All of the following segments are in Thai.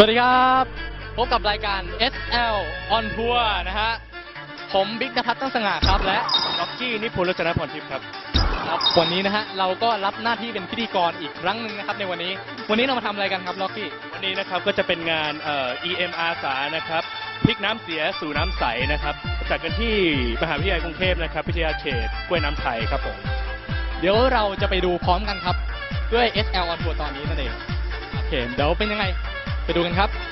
สวัสดีครับ พบกับรายการ SL on Tour นะฮะ ผมบิ๊กนภัทรตั้งสง่าครับและล็อกกี้นิพนธ์รัตนพรทิพย์ครับครับวันนี้นะฮะเราก็รับหน้าที่เป็นพิธีกรอีกครั้งหนึ่งนะครับในวันนี้ วันนี้เรามาทำอะไรกันครับล็อกกี้ วันนี้นะครับก็จะเป็นงานเอ่อ EM อาสานะครับพลิกน้ำเสียสู่น้ำใสนะครับจัดกันที่มหาวิทยาลัยกรุงเทพนะครับวิทยาเขตกล้วยน้ำไทยครับผม เดี๋ยวเราจะไปดูพร้อมกันครับ ด้วย SL on Tour ตอนนี้นั่นเองโอเคเดี๋ยวเป็นยังไง ไปดูกันครับ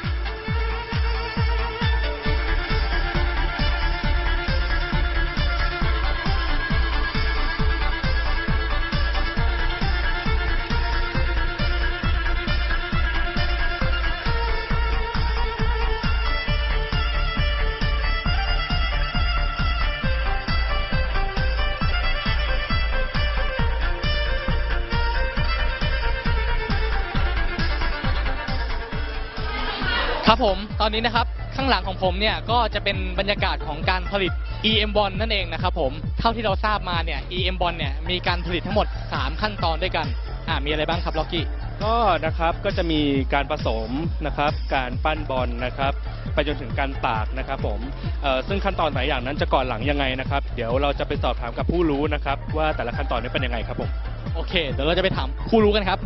ครับผมตอนนี้นะครับข้างหลังของผมเนี่ยก็จะเป็นบรรยากาศของการผลิต EM Bond นั่นเองนะครับผมเท่าที่เราทราบมาเนี่ย EM Bond เนี่ยมีการผลิตทั้งหมด 3 ขั้นตอนด้วยกันอ่ามีอะไรบ้างครับล็อกกี้ก็นะครับก็จะมีการผสมนะครับ การปั้นบอลนะครับ ไปจนถึงการตากนะครับผมเอ่อซึ่งขั้นตอนแต่ละอย่างนั้นจะก่อนหลังยังไงนะครับ เดี๋ยวเราจะไปสอบถามกับผู้รู้นะครับ ว่าแต่ละขั้นตอนนี้เป็นยังไงครับผมโอเคเดี๋ยวเราจะไปถามผู้รู้กันครับ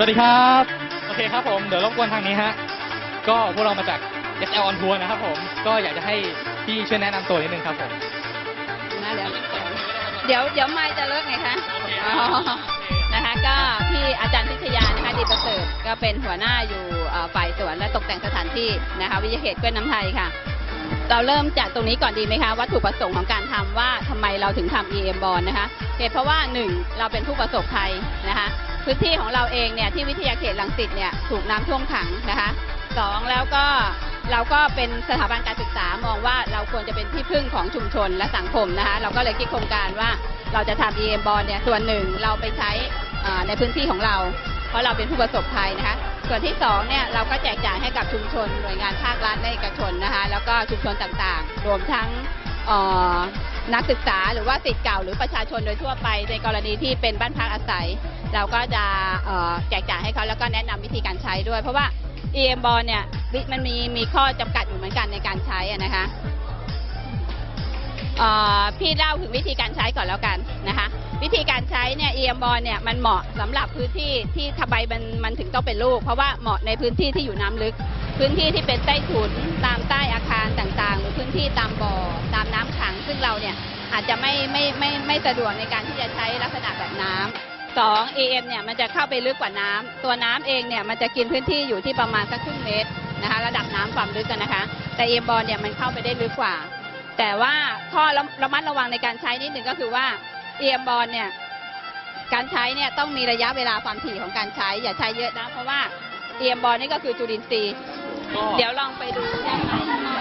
สวัสดีครับ โอเคครับผมเดี๋ยวรบกวนทางนี้ฮะก็พวกเรามาจาก SL on Tour นะครับผมก็อยากจะให้พี่ช่วยแนะนำตัวนิดนึงครับผมนะเดี๋ยวเดี๋ยวเดี๋ยวไม่จะเลิกไงคะโอเคอ๋อนะคะก็พี่อาจารย์พิชยานะคะดีประเสริฐก็เป็นหัวหน้าอยู่เอ่อฝ่ายสวนและตกแต่งสถานที่นะคะวิทยาเขตกล้วยน้ำไทยค่ะ เราเริ่มจากตรงนี้ก่อนดีไหมคะวัตถุประสงค์ของการทำว่าทำไมเราถึงทำ EM b o n นะคะเหตุเพราะว่าหนึ่งเราเป็นผู้ประสบภัยนะคะ พื้นที่ของเราเองเนี่ยที่วิทยาเขตลังสิตเนี่ยถูกน้ำท่วมขังนะคะสองแล้วก็เราก็เป็นสถาบันการศึกษามองว่าเราควรจะเป็นที่พึ่งของชุมชนและสังคมนะคะเราก็เลยคิดโครงการว่าเราจะทำ EM b o n เนี่ยส่วนหนึ่งเราไปใช้ในพื้นที่ของเรา เพราะเราเป็นผู้ประสบภัยนะคะส่วนที่สองเนี่ยเราก็แจกจ่ายให้กับชุมชนหน่วยงานภาครัฐและเอกชนนะคะแล้วก็ชุมชนต่างๆ รวมทั้งนักศึกษาหรือว่าสิทธิ์เก่าหรือประชาชนโดยทั่วไปในกรณีที่เป็นบ้านพักอาศัย เราก็จะแจกจ่ายให้เขาแล้วก็แนะนำวิธีการใช้ด้วย เพราะว่า EM บอลเนี่ยมันมีมีข้อจำกัดอยู่เหมือนกันในการใช้นะคะพี่เล่าถึงวิธีการใช้ก่อนแล้วกันนะคะ วิธีการใช้เนี่ยเอียมบอลเนี่ยมันเหมาะสำหรับพื้นที่ที่ทบายมันมันถึงต้องเป็นลูก เพราะว่าเหมาะในพื้นที่ที่อยู่น้ำลึก พื้นที่ที่เป็นใต้ถุนตามใต้อาคารต่างๆ หรือพื้นที่ตามบ่อตามน้ำขัง ซึ่งเราเนี่ยอาจจะไม่ไม่ไม่ไม่สะดวกในการที่จะใช้ลักษณะแบบน้ำ 2 AM เนี่ยมันจะเข้าไปลึกกว่าน้ำ ตัวน้ำเองเนี่ยมันจะกินพื้นที่อยู่ที่ประมาณสักครึ่งเมตรนะคะ ระดับน้ำความลึกกันนะคะ แต่เอ็มบอลเนี่ยมันเข้าไปได้ลึกกว่า แต่ว่าข้อระมัดระวังในการใช้นิดหนึ่งก็คือว่าเอ็มบอลเนี่ยการใช้เนี่ยต้องมีระยะเวลาความถี่ของการใช้ อย่าใช้เยอะนะ เพราะว่าเอ็มบอลนี่ก็คือจุลินทรีย์เดี๋ยวลองไปดู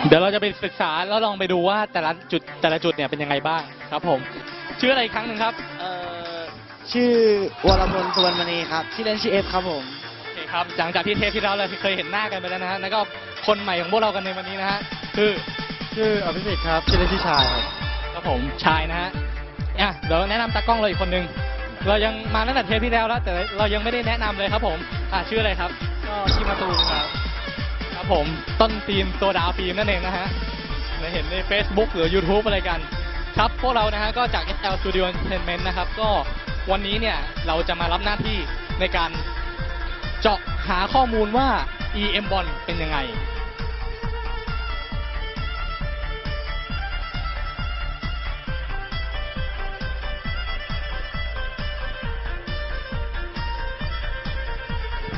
เดี๋ยวเราจะไปศึกษาแล้วลองไปดูว่าแต่ละจุดแต่ละจุดเนี่ยเป็นยังไงบ้างครับผมชื่ออะไรครั้งหนึ่งครับ ชื่อวรพลสุวรรณมณีครับชื่อเล่นชื่อเอฟครับผมโอเคครับหลังจากที่เทปที่แล้วเราเคยเห็นหน้ากันไปแล้วนะฮะแล้วก็คนใหม่ของพวกเรากันในวันนี้นะฮะคือชื่ออภิสิทธิ์ครับชื่อเล่นชื่อชายครับครับผมชายนะฮะอะเดี๋ยวแนะนำตากล้องเราอีกคนนึงเรายังมาตั้งแต่เทปที่แล้วแล้ว แต่เรายังไม่ได้แนะนำเลยครับผมอะชื่ออะไรครับก็ชื่อมาตูมครับครับผมต้นฟิล์มตัวดาวฟิล์มนั่นเองนะฮะเราเห็นใน Facebook หรือ YouTube อะไรกัน ครับ พวกเรานะฮะก็จาก SL Studio Entertainment นะครับ ก็ วันนี้เนี่ยเราจะมารับหน้าที่ในการเจาะหาข้อมูลว่า EM Bond เป็นยังไง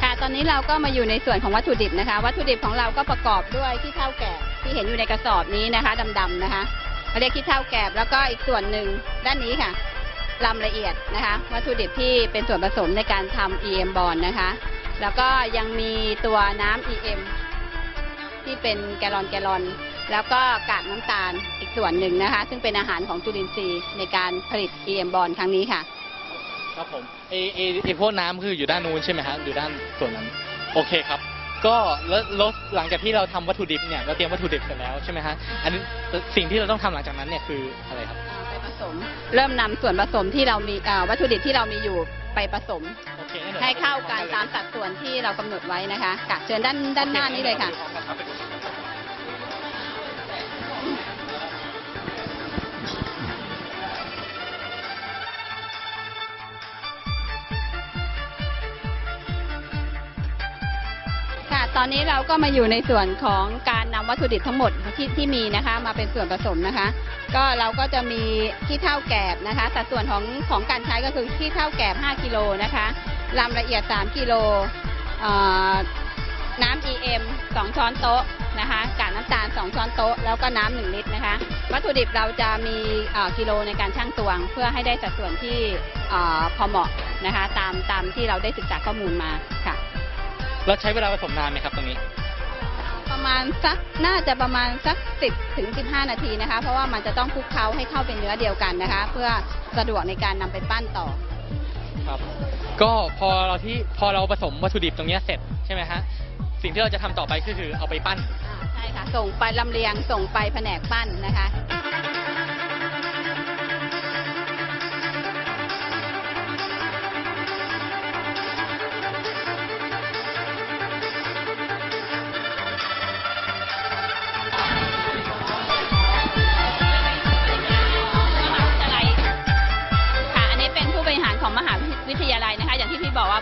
ค่ะ ตอนนี้เราก็มาอยู่ในส่วนของวัตถุดิบนะคะ วัตถุดิบของเราก็ประกอบด้วยขี้เถ้าแกะที่เห็นอยู่ในกระสอบนี้นะคะดำๆนะคะเรียกขี้เถ้าแกะแล้วก็อีกส่วนหนึ่งด้านนี้ค่ะ ลำละเอียดนะคะ วัตถุดิบที่เป็นส่วนผสมในการทำ EM b o n นะคะ แล้วก็ยังมีตัวน้ำ EM ที่เป็นแกลลอนแกลลอน แล้วก็กากน้ำตาลอีกส่วนหนึ่งนะคะ ซึ่งเป็นอาหารของจุลินทรีย์ในการผลิต EM b o n ครั้งนี้ค่ะ ครับผมเอเอเอพวกน้ำคืออยู่ด้านนู้นใช่ไหมฮะอยู่ด้านส่วนนั้น โอเคครับ ก็แล้วแล้วหลังจากที่เราทำวัตถุดิบเนี่ยเราเตรียมวัตถุดิบเสร็จแล้วใช่ไหมฮะอันนี้สิ่งที่เราต้องทำหลังจากนั้นเนี่ยคืออะไรครับ สสม เริ่มนำส่วนผสมที่เรามีเอ่อวัตถุดิบที่เรามีอยู่ไปผสม โอเคงั้นดี๋ยวให้เข้ากันตามสัดส่วนที่เรากำหนดไว้นะคะค่ะเชิญด้านด้านหน้านี้เลยค่ะ ค่ะ ตอนนี้เราก็มาอยู่ในส่วนของการนำวัตถุดิบทั้งหมดที่ที่มีนะคะ มาเป็นส่วนผสมนะคะ ก็เราก็จะมีขี้เท่าแกบนะคะ สัดส่วนของของการใช้ก็คือขี้เท่าแกบ 5 กิโลนะคะลำละเอียด 3 กิโลน้ำ EM 2 ช้อนโต๊ะนะคะกากน้ำตาล 2 ช้อนโต๊ะ แล้วก็น้ำ1ลิตรนะคะ วัตถุดิบเราจะมีกิโลในการชั่งตวง เพื่อให้ได้สัดส่วนที่พอเหมาะนะคะ ตามตามที่เราได้ศึกษาข้อมูลมาค่ะแล้วใช้เวลาผสมนานไหมครับตรงนี้ มาณสักน่าจะประมาณสัก 10ถึง15 นาทีนะคะ เพราะว่ามันจะต้องคลุกเคล้าให้เข้าเป็นเนื้อเดียวกันนะคะ เพื่อสะดวกในการนำไปปั้นต่อ ครับ ก็พอเราที่พอเราผสมวัตถุดิบตรงเนี้ยเสร็จใช่ไหมฮะสิ่งที่เราจะทำต่อไปก็คือเอาไปปั้น อ่าใช่ค่ะ ส่งไปลำเลียงส่งไปแผนกปั้นนะคะค่ะ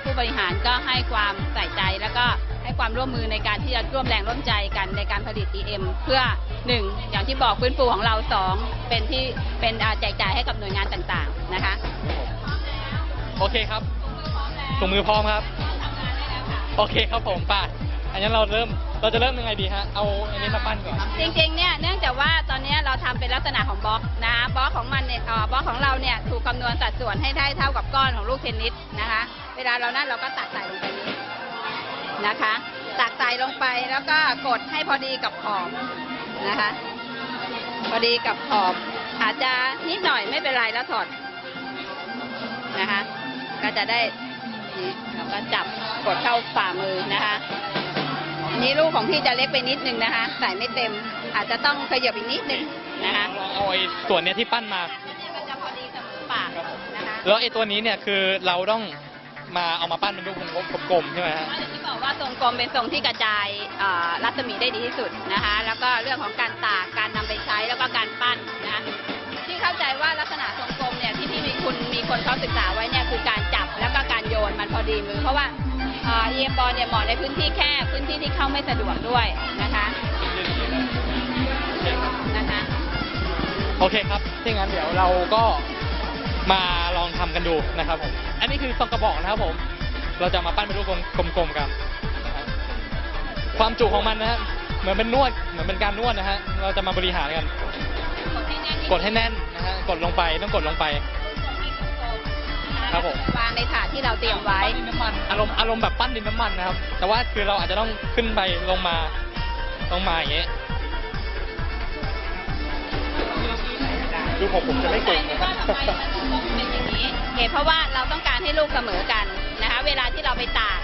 ผู้บริหารก็ให้ความใส่ใจ แล้วก็ให้ความร่วมมือในการที่จะร่วมแรงร่วมใจกันในการผลิต EM เพื่อหนึ่งอย่างที่บอกฟื้นฟูของเราสองเป็นที่เป็นอ่าแจกจ่ายให้กับหน่วยงานต่างๆนะคะ โอเคครับถุงมือพร้อมครับ โอเคครับผมไป่ะอันนั้นเราเริ่มเราจะเริ่มยังไงดีฮะ เอาอันนี้มาปั้นก่อน จริงๆ เนี่ยเนื่องจากว่าตอนนี้เราทำเป็นลักษณะของบล็อกนะบล็อกของมันเนี่ยเอ่อบล็อกของเราเนี่ยถูกคำนวณสัดส่วนให้ได้เท่ากับก้อนของลูกเทนนิสนะคะ เวลาเรานั่นเราก็ตักใส่ลงไปนี้นะคะ ตักใส่ลงไปแล้วก็กดให้พอดีกับขอบนะคะ พอดีกับขอบ อาจจะนิดหน่อยไม่เป็นไรแล้วถอดนะคะ ก็จะได้นี่เราก็จับกดเข้าฝ่ามือนะคะอันนี้ลูกของพี่จะเล็กไปนิดนึงนะคะ ใส่ไม่เต็ม อาจจะต้องขยับอีกนิดนึงนะคะลองเอาไอ้ส่วนเนี้ยที่ปั้นมาเนี่ยมันจะพอดีเสมอปากนะคะแล้วไอ้ตัวนี้เนี่ยคือเราต้อง มาเอามาปั้นเป็นรูปกลมๆใช่ไหมฮะเพราะอย่างที่บอกว่าทรงกลมเป็นทรงที่กระจายเอ่อรัศมีได้ดีที่สุดนะคะ แล้วก็เรื่องของการตากการนำไปใช้แล้วก็การปั้นนะคะที่เข้าใจว่าลักษณะทรงกลมเนี่ยที่ที่มีคุณมีคนเขาศึกษาไว้เนี่ยคือการจับแล้วก็การโยนมันพอดีมือ เพราะว่าเอ็มบอลเนี่ยเหมาะในพื้นที่แคบพื้นที่ที่เข้าไม่สะดวกด้วยนะคะนะคะ โอเคครับถ้างั้นเดี๋ยวเราก็มาลองทำกันดูนะครับผม อันนี้คือทรงกระบอกนะครับผม เราจะมาปั้นเป็นรูปกลมๆกันนะครับความจุของมันนะฮะเหมือนเป็นนวดเหมือนเป็นการนวดนะฮะเราจะมาบริหารกัน กดให้แน่นนะฮะกดลงไปต้องกดลงไป ครับผม วางในถาดที่เราเตรียมไว้ ปั้นดินน้ำมันอารมณ์อารมณ์แบบปั้นดินน้ำมันนะครับ แต่ว่าคือเราอาจจะต้องขึ้นไปลงมาลงมาอย่างเงี้ย ดูผมผมจะไม่กดนะครับเป็นอย่างนี้เหตุเพราะว่าเราต้องการให้ลูกเสมอกันนะคะ เวลาที่เราไปตาก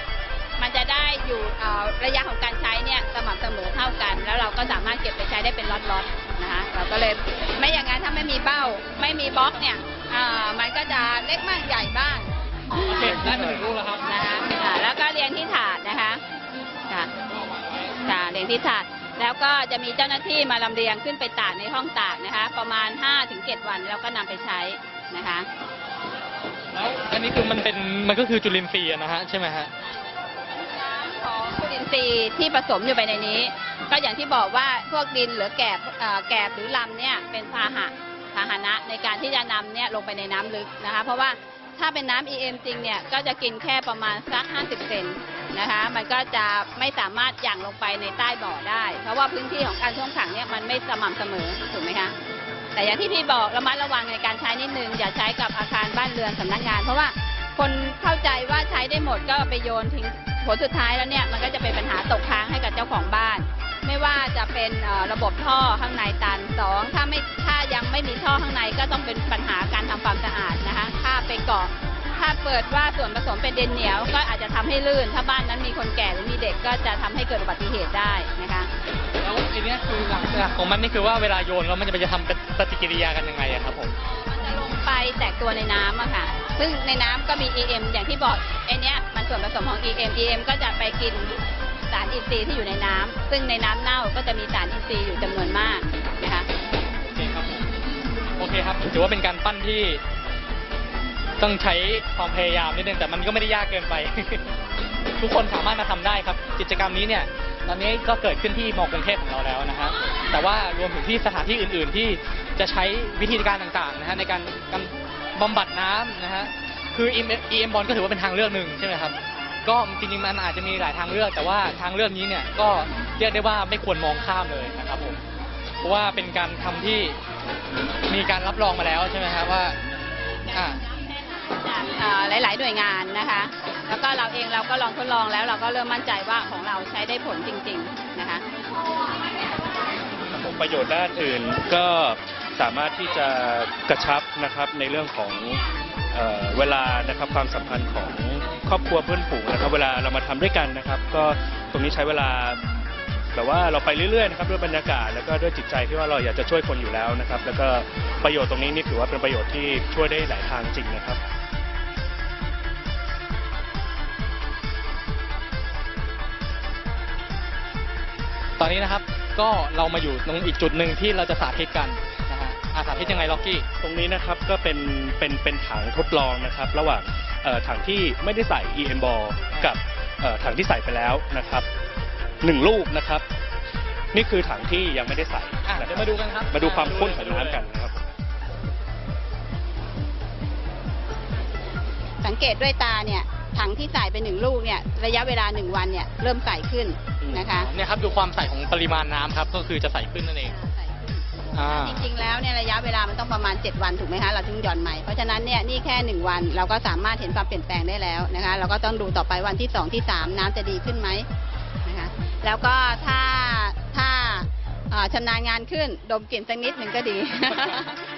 มันจะได้อยู่เอ่อระยะของการใช้เนี่ยสม่ำเสมอเท่ากัน แล้วเราก็สามารถเก็บไปใช้ได้เป็นล็อตๆนะคะเราก็เลยไม่อย่างนั้นถ้าไม่มีเบ้า ไม่มีบล็อกเนี่ยอ่ามันก็จะเล็กบ้างใหญ่บ้างโอเคได้มาหนึ่งรูปแล้วครับ นะคะอ่าแล้วก็เรียงที่ถาดนะคะค่ะ ค่ะเรียงที่ถาด แล้วก็จะมีเจ้าหน้าที่มาลำเลียงขึ้นไปตากในห้องตากนะคะ ประมาณ 5-7 วันแล้วก็นำไปใช้นะคะแล้วอันนี้คือมันเป็นมันก็คือจุลินทรีย์อะนะฮะใช่ไหมฮะของจุลินทรีย์ที่ผสมอยู่ไปในนี้ ก็อย่างที่บอกว่าพวกดินหรือแกบเอ่อแกบหรือลำเนี่ยเป็นพาหะพาหนะในการที่จะนำเนี่ยลงไปในน้ำลึกนะคะ เพราะว่าถ้าเป็นน้ำ EM จริงเนี่ยก็จะกินแค่ประมาณสัก 50 เซน นะคะ มันก็จะไม่สามารถหยั่งลงไปในใต้บ่อได้ เพราะว่าพื้นที่ของการท่วมขังเนี่ยมันไม่สม่ำเสมอถูกไหมคะแต่อย่างที่พี่บอกระมัดระวังในการใช้นิดนึงอย่าใช้กับอาคารบ้านเรือนสำนักงาน เพราะว่าคนเข้าใจว่าใช้ได้หมดก็ไปโยนทิ้งผลสุดท้ายแล้วเนี่ยมันก็จะเป็นปัญหาตกค้างให้กับเจ้าของบ้าน ไม่ว่าจะเป็นระบบท่อข้างในตันสองถ้าไม่ถ้ายังไม่มีท่อข้างในก็ต้องเป็นปัญหาการทำความสะอาดนะคะถ้าไปเกาะ ถ้าเปิดว่าส่วนผสมเป็นดินเหนียว ก็อาจจะทำให้ลื่น ถ้าบ้านนั้นมีคนแก่หรือมีเด็กก็จะทำให้เกิดอุบัติเหตุได้นะคะแล้วไอ้เนี้ยคือหลักหลักของมันนี่คือว่าเวลาโยนแล้วมันจะไปจะทำปฏิกิริยากันยังไงอะครับผมมันจะไปแตกตัวในน้ำอะค่ะ ซึ่งในน้ำก็มี EM อย่างที่บอกไอเนี้ยมันส่วนผสมของ EM EM ก็จะไปกินสารอินทรีย์ที่อยู่ในน้ำซึ่งในน้ำเน่าก็จะมีสารอินทรีย์อยู่จำนวนมากนะคะโอเคครับผมโอเคครับถือว่าเป็นการปั้นที่ ต้องใช้ความพยายามนิดนึงแต่มันก็ไม่ได้ยากเกินไป ทุกคนสามารถมาทำได้ครับ กิจกรรมนี้เนี่ยตอนนี้ก็เกิดขึ้นที่มอกรุงเทพของเราแล้วนะฮะแต่ว่ารวมถึงที่สถานที่อื่น ๆ ที่จะใช้วิธีการต่างๆนะฮะในการกำบำบัดน้ำนะฮะคือ EM บอลก็ถือว่าเป็นทางเลือกหนึ่งใช่ไหมครับก็จริงๆมันอาจจะมีหลายทางเลือก แต่ว่าทางเลือกนี้เนี่ยก็เรียกได้ว่าไม่ควรมองข้ามเลยนะครับผมเพราะว่าเป็นการทำที่มีการรับรองมาแล้วใช่ไหมครับว่าอ่า จากหลาย ๆ หน่วยงานนะคะ แล้วก็เราเองเราก็ลองทดลองแล้วเราก็เริ่มมั่นใจว่าของเราใช้ได้ผลจริง ๆ นะคะประโยชน์ด้านอื่นก็สามารถที่จะกระชับนะครับในเรื่องของเออเวลานะครับความสัมพันธ์ของครอบครัวเพื่อนฝูงนะครับ เวลาเรามาทำด้วยกันนะครับ ก็ตรงนี้ใช้เวลาแบบว่าเราไปเรื่อยๆนะครับด้วยบรรยากาศแล้วก็ด้วยจิตใจที่ว่าเราอยากจะช่วยคนอยู่แล้วนะครับ แล้วก็ประโยชน์ตรงนี้นี่ถือว่าเป็นประโยชน์ที่ช่วยได้หลายทางจริงนะครับ อนนี้นะครับ ก็เรามาอยู่ตรงอีกจุดหนึ่งที่เราจะสาธิตกันนะฮะอาสาธิตยังไงล็อกกี้ ตรงนี้นะครับก็เป็นเป็นเป็นถังทดลองนะครับ ระหว่างเอ่อถังที่ไม่ได้ใส่ EM ball กับเอ่อถังที่ใส่ไปแล้วนะครับหนึ่งลูกนะครับ นี่คือถังที่ยังไม่ได้ใส่อะนะเดี๋ยวมาดูกันครับ มาดูความข้นของน้ำกันนะครับ สังเกตด้วยตาเนี่ยถังที่ใส่ไปหนึ่งลูกเนี่ยระยะเวลาหนึ่งวันเนี่ยเริ่มใสขึ้น นะคะเนี่ยครับดูความใสของปริมาณน้ำครับ ก็คือจะใสขึ้นนั่นเองใสขึ้นอ่าจริงๆแล้วเนี่ยระยะเวลามันต้องประมาณ 7 วันถูกไหมคะเราถึงหย่อนใหม่เพราะฉะนั้นเนี่ยนี่แค่ 1 วันเราก็สามารถเห็นความเปลี่ยนแปลงได้แล้วนะคะ เราก็ต้องดูต่อไปวันที่ 2 ที่ 3 น้ำจะดีขึ้นไหมนะคะแล้วก็ถ้าถ้าเอ่อชำนาญงานขึ้น ดมกลิ่นสักนิดหนึ่งก็ดี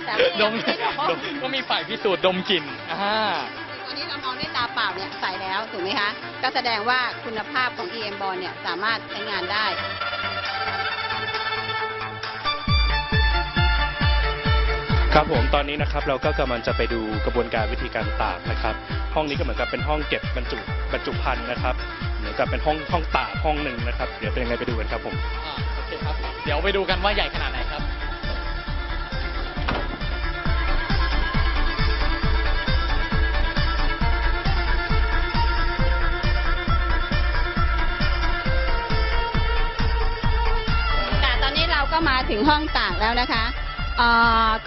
แต่ไม่ดมไม่ดดมก็มีฝ่ายพิสูจน์ดมกลิ่นอ่า วันนี้เรามองด้วยตาเปล่าเนี่ยใส่แล้วถูกไหมคะก็แสดงว่าคุณภาพของ EM Ball เนี่ยสามารถใช้งานได้ครับผมตอนนี้นะครับเราก็กำลังจะไปดูกระบวนการวิธีการตากนะครับ ห้องนี้ก็เหมือนกับเป็นห้องเก็บบรรจุบรรจุภัณฑ์นะครับเหมือนกับเป็นห้องห้องตากห้องหนึ่งนะครับ เดี๋ยวเป็นยังไงไปดูกันครับผม อ่าโอเคครับ เดี๋ยวไปดูกันว่าใหญ่ขนาดไหนครับ ถึงห้องตากแล้วนะคะ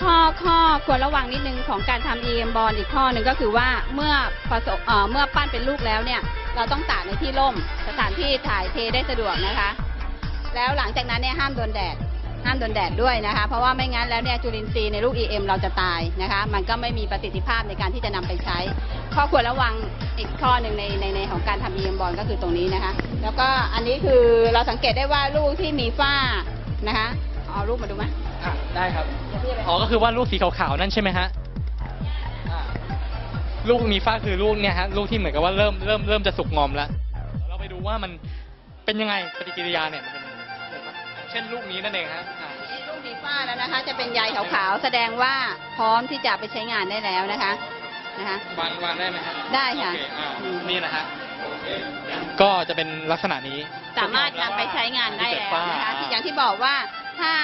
ข้อข้อควรระวังนิดนึงของการทำ EM ball อีกข้อหนึ่งก็คือว่าเมื่อผสมเมื่อปั้นเป็นลูกแล้วเนี่ยเราต้องตากในที่ร่มสถานที่ถ่ายเทได้สะดวกนะคะ แล้วหลังจากนั้นเนี่ยห้ามโดนแดดห้ามโดนแดดด้วยนะคะ เพราะว่าไม่งั้นแล้วเนี่ยจุลินทรีย์ในลูก EM เราจะตายนะคะ มันก็ไม่มีประสิทธิภาพในการที่จะนำไปใช้ ข้อควรระวังอีกข้อหนึ่งในในในของการทำ EM ball ก็คือตรงนี้นะคะ แล้วก็อันนี้คือเราสังเกตได้ว่าลูกที่มีฝ้านะคะ เอารูปมาดูไหมอะได้ครับ อ๋อ ก็คือว่าลูกสีขาวๆ นั่นใช่ไหมฮะอ่าลูกมีฝ้าคือลูกเนี่ยฮะ ลูกที่เหมือนกับว่าเริ่มเริ่มเริ่มจะสุกงอมแล้ว เราไปดูว่ามันเป็นยังไงปฏิกิริยาเนี่ยมันเป็นยังไงเช่นลูกนี้นั่นเองฮะอ่า ลูกมีฝ้าแล้วนะคะ จะเป็นใยขาวๆ แสดงว่าพร้อมที่จะไปใช้งานได้แล้วนะคะนะคะ วางวางได้ไหมฮะได้ค่ะโอเอ่าอืม นี่นะฮะ ก็จะเป็นลักษณะนี้ สามารถนำไปใช้งานได้แล้วนะคะที่อย่างที่บอกว่า ถ้า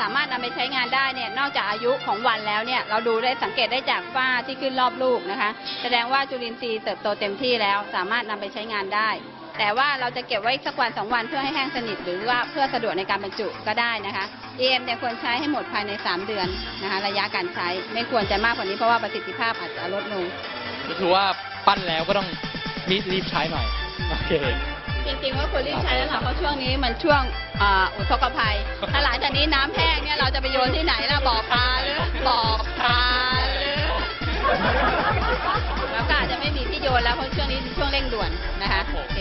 สามารถนำไปใช้งานได้เนี่ยนอกจากอายุของวันแล้วเนี่ยเราดูได้สังเกตได้จากฝ้าที่ขึ้นรอบลูกนะคะ แสดงว่าจุลินทรีย์เติบโตเต็มที่แล้วสามารถนำไปใช้งานได้ แต่ว่าเราจะเก็บไว้สักวันสองวันเพื่อให้แห้งสนิทหรือว่าเพื่อสะดวกในการบรรจุก็ได้นะคะ EM เนี่ยควรใช้ให้หมดภายใน 3 เดือนนะคะระยะการใช้ไม่ควรจะมากกว่านี้เพราะว่าประสิทธิภาพอาจจะลดลงก็คือว่าปั้นแล้วก็ต้องรีบรีบใช้หน่อยโอเค จริงๆว่าควรรีบใช้แล้วค่ะเพราะช่วงนี้มันช่วงอ่าอุทกภัย ถ้าหลังจากนี้น้ำแห้งเนี่ยเราจะไปโยนที่ไหนล่ะบ่อปลาหรือบ่อปลาหรือแล้วก็อาจจะไม่มีที่โยนแล้วเพราะช่วงนี้เป็นช่วงเร่งด่วนนะคะโอเค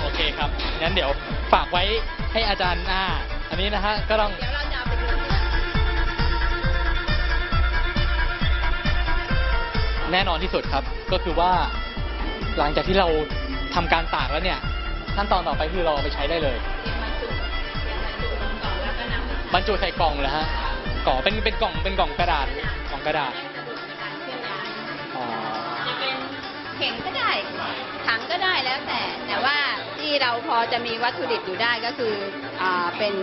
โอเคครับงั้นเดี๋ยวฝากไว้ให้อาจารย์หน้า อันนี้นะฮะก็ต้อง เดี๋ยวเราจะเอาไปโยนที่ไหน แน่นอนที่สุดครับ ก็คือว่าหลังจากที่เราทำการตากแล้วเนี่ย ขั้นตอนต่อไปคือเราเอาไปใช้ได้เลยบรรจุใส่กล่องเหรอฮะกล่องเป็นเป็นกล่องเป็นกล่องกระดาษของกระดาษจะเป็นเข่งก็ได้ถังก็ได้แล้วแต่ แต่ว่าที่เราพอจะมีวัตถุดิบอยู่ได้ก็คืออเป็น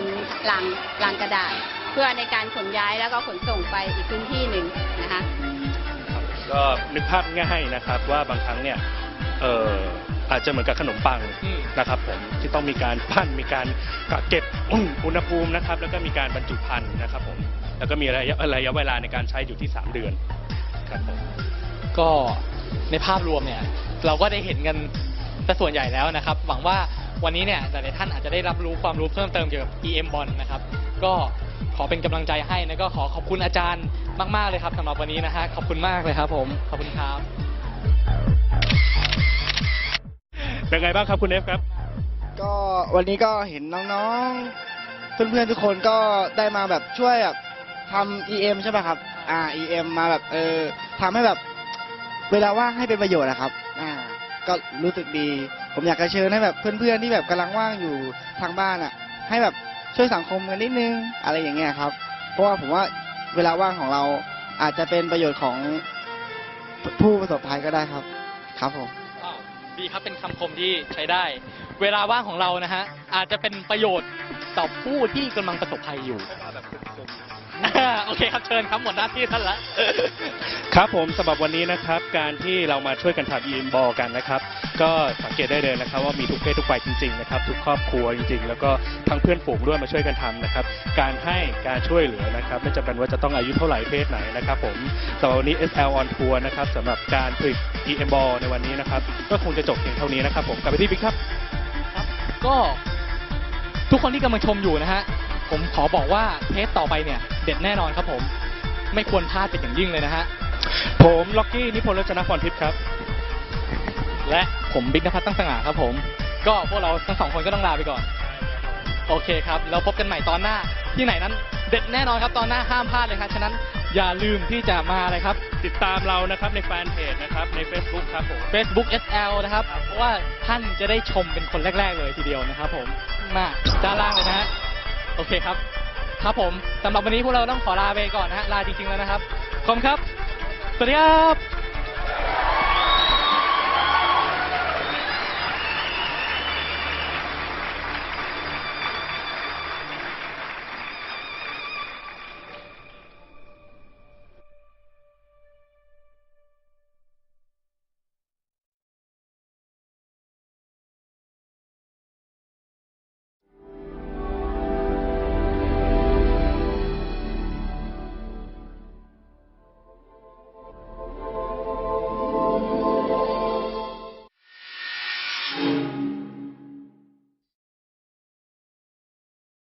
ลังลังกระดาษ เพื่อในการขนย้ายแล้วก็ขนส่งไปอีกพื้นที่หนึ่งนะคะ ก็นึกภาพง่ายนะครับว่าบางครั้งเนี่ย เอ่ออาจจะเหมือนกับขนมปังอืม นะครับผมที่ต้องมีการปั้นมีการกักเก็บ อุณหภูมินะครับ แล้วก็มีการบรรจุภัณฑ์นะครับผมแล้วก็มีระยะระยะเวลาในการใช้อยู่ที่ 3 เดือนครับผมก็ในภาพรวมเนี่ยเราก็ได้เห็นกันแต่ส่วนใหญ่แล้วนะครับ หวังว่าวันนี้เนี่ยหลายๆท่านอาจจะได้รับรู้ความรู้เพิ่มเติมเกี่ยวกับ EM Bond นะครับก็ขอเป็นกำลังใจให้นะก็ขอขอบคุณอาจารย์มาก ๆ เลยครับสำหรับวันนี้นะฮะขอบคุณมากเลยครับผมขอบคุณครับ เป็นไงบ้างครับคุณเอฟครับ ก็วันนี้ก็เห็นน้องๆ เพื่อนๆทุกคนก็ได้มาแบบช่วยแบบทำ EM ใช่ป่ะครับ อ่า EM มาแบบเออทำให้แบบเวลาว่างให้เป็นประโยชน์นะครับ อ่า ก็รู้สึกดี ผมอยากจะเชิญให้แบบเพื่อนๆที่แบบกำลังว่างอยู่ทางบ้านอะ ให้แบบช่วยสังคมกันนิดนึงอะไรอย่างเงี้ยครับ เพราะว่าผมว่าเวลาว่างของเราอาจจะเป็นประโยชน์ของผู้ประสบภัยก็ได้ครับ ครับผม ดีครับเป็นคำคมที่ใช้ได้ เวลาว่างของเรานะฮะอาจจะเป็นประโยชน์ต่อผู้ที่กำลังประสบภัยอยู่อ่าโอเคครับเชิญครับหมดหน้าที่ท่านละ ครับผมสำหรับวันนี้นะครับ การที่เรามาช่วยกันทำ EM บอกันนะครับ ก็สังเกตได้เลยนะครับ ว่ามีทุกเพศทุกวัยจริงๆนะครับ ทุกครอบครัวจริงๆ แล้วก็ทั้งเพื่อนฝูงด้วยมาช่วยกันทำนะครับ การให้การช่วยเหลือนะครับ ไม่จำเป็นว่าจะต้องอายุเท่าไหร่เพศไหนนะครับผมสำหรับวันนี้ SL on tour นะครับสำหรับการผลิต EM บอในวันนี้นะครับ ก็คงจะจบเพียงเท่านี้นะครับผมกลับไปที่บิ๊กครับครับ ก็ทุกคนที่กำลังชมอยู่นะฮะ ผมขอบอกว่าเทสต่อไปเนี่ย เด็ดแน่นอนครับผม ไม่ควรพลาดเป็นอย่างยิ่งเลยนะฮะ ผมล็อกกี้นิพนธ์รัชนพรทิพย์ครับ และผมบิ๊กนภัทรตั้งสง่าครับผม ก็พวกเราทั้งสองคนก็ต้องลาไปก่อน โอเคครับ แล้วพบกันใหม่ตอนหน้าที่ไหนนั้น เด็ดแน่นอนครับตอนหน้าห้ามพลาดเลยครับ ฉะนั้น อย่าลืมที่จะมาอะไรครับ ติดตามเรานะครับในแฟนเพจนะครับใน Facebook ครับผม Facebook SL นะครับ เพราะว่าท่านจะได้ชมเป็นคนแรก ๆ เลยทีเดียวนะครับผมมาด้านล่างเลยนะฮะโอเคครับ ครับผมสำหรับวันนี้พวกเราต้องขอลาไปก่อนนะฮะลาจริงๆแล้วนะครับขอบคุณครับ สวัสดีครับ